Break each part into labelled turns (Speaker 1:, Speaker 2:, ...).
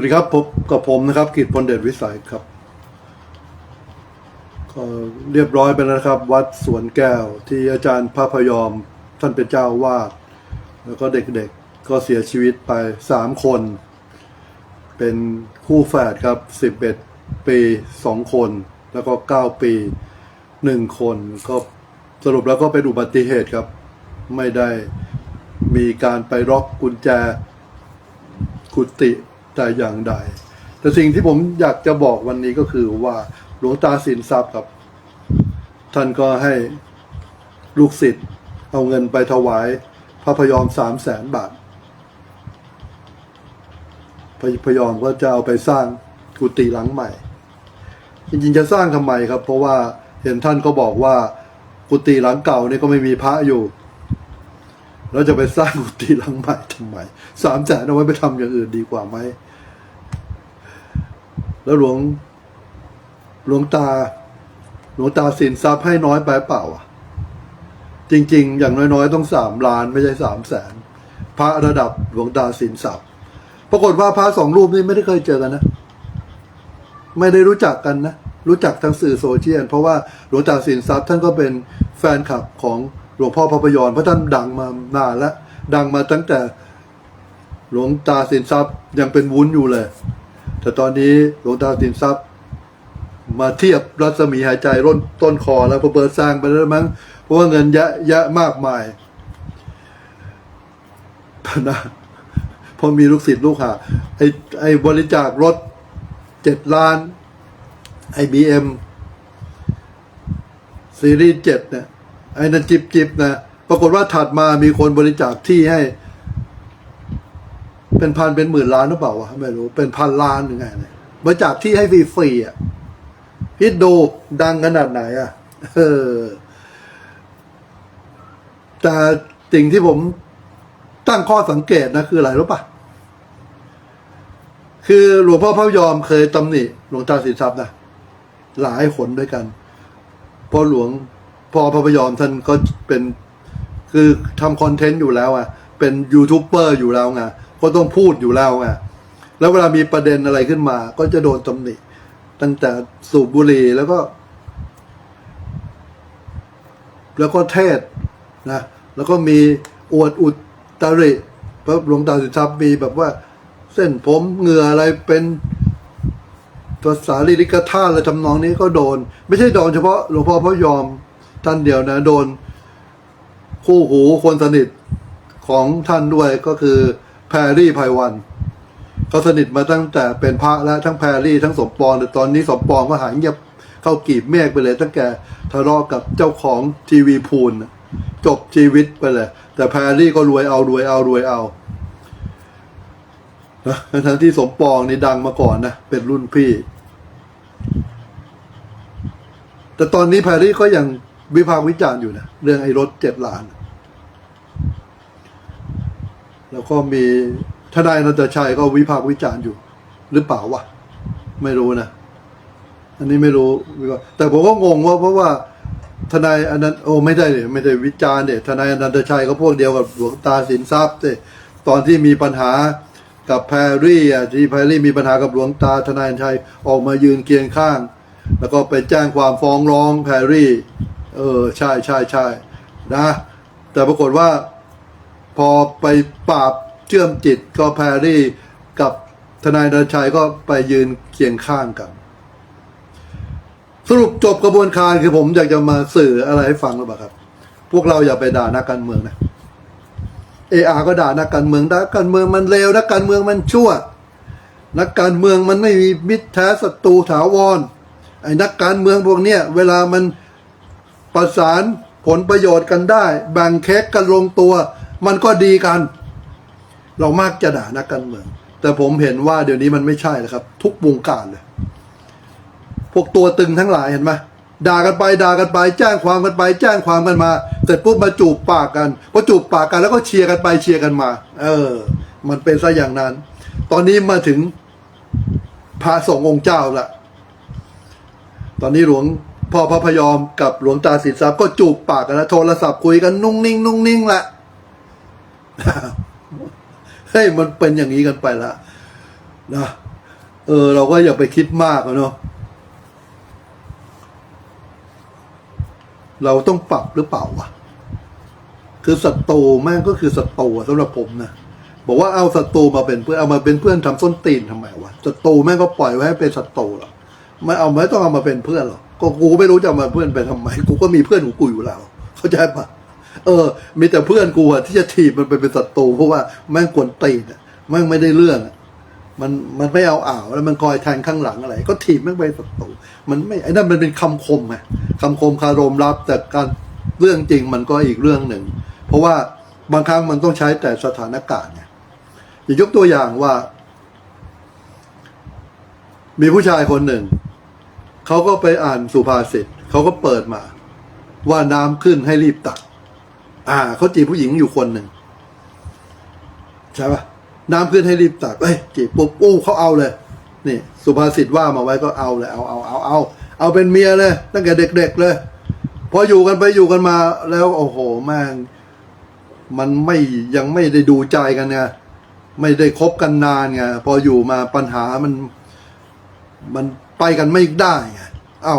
Speaker 1: วัสดีครับพบกับผมนะครับกิตพลเดชวิสัยครับ ก็เรียบร้อยไปแล้วนะครับ วัดสวนแก้วที่อาจารย์พระพยอมท่านเป็นเจ้าวาดแล้วก็เด็กๆก็เสียชีวิตไปสามคน เป็นคู่แฝดครับสิบเอ็ดปีสองคน แล้วก็เก้าปีหนึ่งคนก็สรุปแล้วก็เป็นอุบัติเหตุครับ ไม่ได้มีการไปล็อกกุญแจกุฏิ แต่อย่างใด แต่สิ่งที่ผมอยากจะบอกวันนี้ก็คือว่าหลวงตาสินทรัพย์ครับ ท่านก็ให้ลูกศิษย์เอาเงินไปถวายพระพยอมสามแสนบาท พระพยอมก็จะเอาไปสร้างกุฏิหลังใหม่ จริงๆจะสร้างทำไมครับ เพราะว่าเห็นท่านก็บอกว่ากุฏิหลังเก่านี่ก็ไม่มีพระอยู่เราจะไปสร้างกุฏิหลังใหม่ทำไมสามแสนเอาไว้ไปทำอย่างอื่นดีกว่าไหม แล้วหลวงหลวงตา หลวงตาสินทรัพย์ให้น้อยไปเปล่าอะ จริง ๆ อย่างน้อยๆ ต้องสามล้านไม่ใช่สามแสนพระระดับหลวงตาสินทรัพย์ปรากฏว่าพระสองรูปนี้ไม่ได้เคยเจอกันนะ ไม่ได้รู้จักกันนะ รู้จักทางสื่อโซเชียลเพราะว่าหลวงตาสินทรัพย์ท่านก็เป็นแฟนคลับของหลวงพ่อพระพยอมเพราะท่านดังมานานแล้วดังมาตั้งแต่หลวงตาสินทรัพย์ยังเป็นวุ้นอยู่เลย แต่ตอนนี้หลวงตาสินทรัพย์ มาเทียบรัศมีหายใจร่นต้นคอแล้วพอเปิดสร้างไปแล้วมั้งเพราะว่าเงินเยอะแยะมากมายนะพอมีลูกศิษย์ลูกหาไอ้ไอ้บริจาครถเจ็ดล้าน ไอ้บีเอ็มซีรีส์เจ็ดเนี่ยไอ้นั่นจิบจิบนะ ปรากฏว่าถัดมามีคนบริจาคที่ให้ เป็นพันเป็นหมื่นล้านหรือเปล่าวะไม่รู้ เป็นพันล้านหรือไงเนี่ยบริจาคที่ให้ฟรีๆอะคิดดูดังขนาดไหนอะเออแต่สิ่งที่ผมตั้งข้อสังเกตนะคืออะไรรู้ปะคือหลวงพ่อพระยอมเคยตำหนิหลวงตาสินทรัพย์นะหลายคนด้วยกันพราะหลวงพ่อพระพยอมท่านก็เป็น คือทำคอนเทนต์อยู่แล้วอะ เป็นยูทูบเบอร์อยู่แล้วไง ก็ต้องพูดอยู่แล้วไงแล้วเวลามีประเด็นอะไรขึ้นมา ก็จะโดนตำหนิตั้งแต่สูบบุหรี่แล้วก็ แล้วก็เทศนะแล้วก็มีอวดอุตริพระหลวงตาสินทรัพย์มีแบบว่า เส้นผมเหงื่ออะไรเป็นภาษาลิลิกธาตุอะไรทำนองนี้ก็โดน ไม่ใช่โดนเฉพาะหลวงพ่อพระยอมท่านเดียวนะ โดนคู่หูคนสนิทของท่านด้วยก็คือ แพรรี่ไพวันเขาสนิทมาตั้งแต่เป็นพระแล้วทั้งแพรรี่ทั้งสมปองแต่ตอนนี้สมปองก็หายเงียบเข้ากีบเมฆไปเลย ตั้งแต่ทะเลาะกับเจ้าของทีวีพูลน่ะจบชีวิตไปเลย แต่แพรรี่ก็รวยเอารวยเอารวยเอานะทั้งที่สมปองนี่ดังมาก่อนนะเป็นรุ่นพี่ แต่ตอนนี้แพรรี่ก็ยังวิพากษ์วิจารณ์อยู่นะเรื่องไอ้รถเจ็ดล้าน แล้วก็มีทนายนันตชัยก็วิพากษ์วิจารณ์อยู่ หรือเปล่าวะไม่รู้นะ อันนี้ไม่รู้แต่ผมก็งงว่าเพราะว่าทนายอันนั้นโอ้ไม่ได้เลยไม่ได้วิจารณ์เนี่ยทนายอนันตชัยก็พวกเดียวกับหลวงตาสินทรัพย์เนตอนที่มีปัญหากับแพรรี่อะที่แพรรี่มีปัญหากับหลวงตาทนายอนันตชัยออกมายืนเคียงข้าง แล้วก็ไปแจ้งความฟ้องร้องแพรรี่ เออใช่ใช่ใช่นะ แต่ปรากฏว่า พอไปปราบเชื่อมจิตก็แพรรี่กับทนายดนชัยก็ไปยืนเคียงข้างกัน สรุปจบกระบวนการคือผมอยากจะมาสื่ออะไรให้ฟังหรือเปล่าครับ พวกเราอย่าไปด่านักการเมืองนะเออาก็ด่านักการเมืองนักการเมืองมันเลวนักการเมืองมันชั่ว นักการเมืองมันไม่มีมิตรแท้ศัตรูถาวรไอ้นักการเมืองพวกเนี้ยเวลามันประสานผลประโยชน์กันได้แบ่งเค้กกันลงตัว มันก็ดีกัน เรามากจะด่านักการเมือง แต่ผมเห็นว่าเดี๋ยวนี้มันไม่ใช่แล้วครับ ทุกวงการเลย พวกตัวตึงทั้งหลายเห็นไหมด่ากันไปด่ากันไปแจ้งความกันไป แจ้งความกันมาเสร็จปุ๊บมาจูบปากกันพอจูบปากกันแล้วก็เชียร์กันไปเชียร์กันมา เออ มันเป็นซะอย่างนั้น ตอนนี้มาถึงพระสงฆ์องค์เจ้าละตอนนี้หลวงพ่อพระพยอมกับหลวงตาสินทรัพย์ก็จูบปากกันแล้วโทรศัพท์คุยกันนุ่งนิ่งนุ่งนิ่งละ เฮ้ยมันเป็นอย่างนี้กันไปละนะเออ เราก็อย่าไปคิดมากอะเนาะเราต้องปรับหรือเปล่าวะคือศัตรูแม่งก็คือศัตรูอะสำหรับผมนะบอกว่าเอาศัตรูมาเป็นเพื่อนเอามาเป็นเพื่อนทำส้นตีนทำไมวะศัตรูแม่งก็ปล่อยไว้ให้เป็นศัตรูหรอกไม่เอาไม่ต้องเอามาเป็นเพื่อนหรอกก็กูไม่รู้จะมาเพื่อนไปทำไมกูก็มีเพื่อนของกูอยู่แล้ว เข้าใจปะ เออ มีแต่เพื่อนกูอะที่จะถีบมันไปเป็นศัตรูเพราะว่าแม่งกวนตีนอะแม่งไม่ได้เรื่องอะมันมันไม่เอาอ่าวแล้วมันคอยแทงข้างหลังอะไร ก็ถีบแม่งไปศัตรูมันไม่ไอ้นั่นมันเป็นคำคมไงคำคมคารมรับแต่การเรื่องจริงมันก็อีกเรื่องหนึ่ง เพราะว่าบางครั้งมันต้องใช้แต่สถานการณ์ไงอย่ายกตัวอย่างว่า มีผู้ชายคนหนึ่งเขาก็ไปอ่านสุภาษิตเขาก็เปิดมา ว่าน้ำขึ้นให้รีบตัก อ่าเขาจีบผู้หญิงอยู่คนหนึ่งใช่ปะน้ำขึ้นให้รีบตักเอ้ยจีบปุ๊บอู้เขาเอาเลย นี่ สุภาษิตว่ามาไว้ก็เอาเลยเอาเอาเอาเอาเอาเป็นเมียเลย ตั้งแต่เด็ก ๆ เลย พออยู่กันไปอยู่กันมา แล้วโอ้โหแม่งมันไม่ยังไม่ได้ดูใจกันไงไม่ได้คบกันนานไงพออยู่มาปัญหามัน มันไปกันไม่ได้ไงเอ้า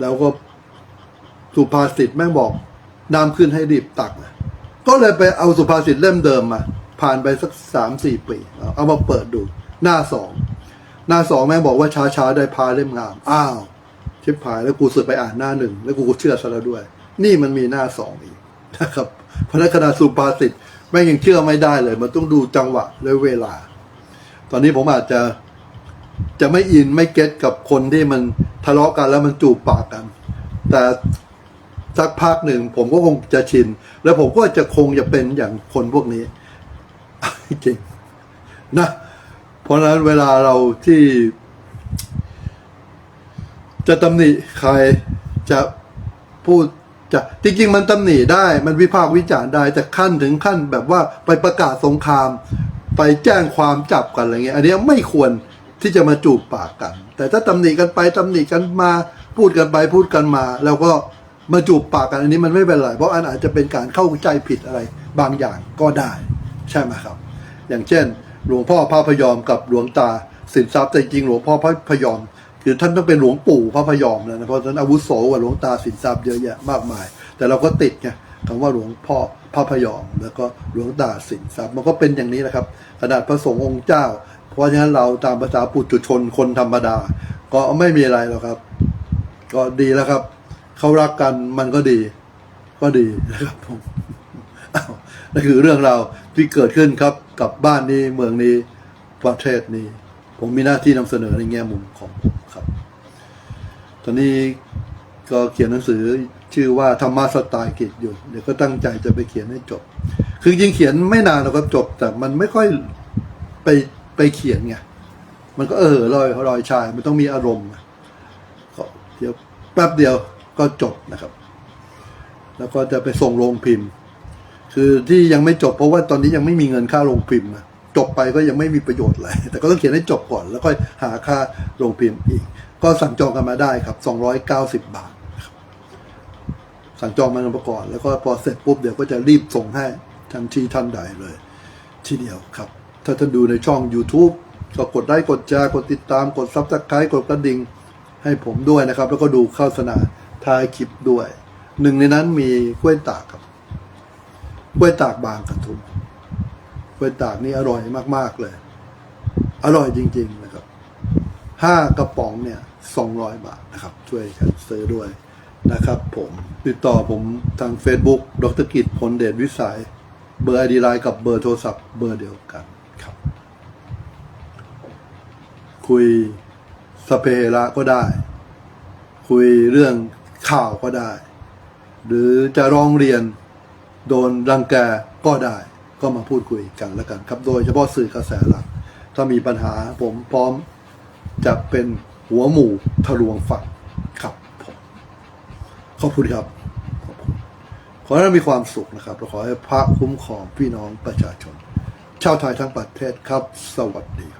Speaker 1: แล้วก็สุภาษิตแม่งบอก น้ำขึ้นให้รีบตักนะก็เลยไปเอาสุภาษิตเล่มเดิมมา ผ่านไปสักสามสี่ปี เอามาเปิดดู หน้าสองหน้าสองแม่บอกว่าช้าช้าๆได้พาเล่มงาม อ้าวชิบหายแล้วกูสึกไปอ่านหน้าหนึ่งแล้วกูก็เชื่อซะแล้วด้วย นี่มันมีหน้าสองอีกนะครับพนั้นขนาสุภาษิตแม่งยังเชื่อไม่ได้เลย มันต้องดูจังหวะและเวลา ตอนนี้ผมอาจจะจะไม่อินไม่เก็ตกับคนที่มันทะเลาะกันแล้วมันจูบปากกัน แต่ สักพักหนึ่งผมก็คงจะชิน แล้วผมก็จะคงจะเป็นอย่างคนพวกนี้จริงนะ เพราะฉะนั้นเวลาเราที่ จะตำหนิใครจะพูดจะจริงๆ มันตำหนิได้ มันวิพากษ์วิจารณ์ได้แต่ขั้นถึงขั้นแบบว่าไปประกาศสงคราม ไปแจ้งความจับกันอะไรเงี้ย อันนี้ไม่ควรที่จะมาจูบปากกัน แต่ถ้าตำหนิกันไปตำหนิกันมา พูดกันไปพูดกันมา แล้วก็ มาจูบปากกันอันนี้มันไม่เป็นไร เพราะอันอาจจะเป็นการเข้าใจผิดอะไร บางอย่างก็ได้ ใช่ไหมครับ อย่างเช่น หลวงพ่อพระพยอมกับหลวงตาสินทรัพย์แต่จริงหลวงพ่อพระพยอม คือท่านต้องเป็นหลวงปู่พระพยอมแล้วนะเพราะฉะนั้นอาวุโสกว่าหลวงตาสินทรัพย์เยอะแยะมากมาย แต่เราก็ติดไงคำว่าหลวงพ่อพระพยอม แล้วก็หลวงตาสินทรัพย์มันก็เป็นอย่างนี้แหละครับขนาดพระสงฆ์องค์เจ้า เพราะฉะนั้นเราตามภาษาปุถุชนคนธรรมดา ก็ไม่มีอะไรหรอกครับ ก็ดีแล้วครับ เขารักกันมันก็ดี ก็ดีนะครับผมนั่นคือเรื่องราวที่เกิดขึ้นครับกับบ้านนี้เมืองนี้ประเทศนี้ ผมมีหน้าที่นำเสนอในแง่มุมของผมครับ ตอนนี้ก็เขียนหนังสือชื่อว่าธรรมะสไตล์กิจอยู่ เดี๋ยวก็ตั้งใจจะไปเขียนให้จบ คือจริงเขียนไม่นานเราก็จบ แต่มันไม่ค่อยไปไปเขียนไงมันก็เออลอยลอยชาย มันต้องมีอารมณ์ก็เดี๋ยวแป๊บเดียว ก็จบนะครับ แล้วก็จะไปส่งโรงพิมพ์ คือที่ยังไม่จบเพราะว่าตอนนี้ยังไม่มีเงินค่าโรงพิมพ์นะจบไปก็ยังไม่มีประโยชน์อะไร แต่ก็ต้องเขียนให้จบก่อน แล้วค่อยหาค่าโรงพิมพ์อีก ก็สั่งจองกันมาได้ครับ 290 บาทนะครับสั่งจองมาก่อนแล้วก็พอเสร็จปุ๊บเดี๋ยวก็จะรีบส่งให้ทันทีทันใดเลย ทีเดียวครับ ถ้าท่านดูในช่อง YouTube ก็กดไลค์กดแชร์กดติดตามกดซับสไครต์กดกระดิ่งให้ผมด้วยนะครับ แล้วก็ดูโฆษณา ท้ายคลิปด้วย หนึ่งในนั้นมีกล้วยตากครับกล้วยตากบางกระทุนกล้วยตากนี่อร่อยมากๆเลย อร่อยจริง ๆนะครับห้ากระป๋องเนี่ยสองร้อยบาทนะครับ ช่วยกันซื้อด้วยนะครับ ผมติดต่อผมทาง Facebook ดรกิจพลเดชวิสัย เบอร์ไอดีไลน์กับเบอร์โทรศัพท์เบอร์เดียวกันครับ คุยสเปเฮระก็ได้ คุยเรื่อง ข่าวก็ได้ หรือจะร้องเรียนโดนรังแกก็ได้ ก็มาพูดคุยกันแล้วกันครับ โดยเฉพาะสื่อกระแสหลัก ถ้ามีปัญหาผมพร้อมจะเป็นหัวหมู่ทะลวงฝักครับผมขอบคุณครับ ขอบคุณขอให้เรามีความสุขนะครับและขอให้พระคุ้มครองพี่น้องประชาชน ชาวไทยทั้งประเทศครับ สวัสดีครับ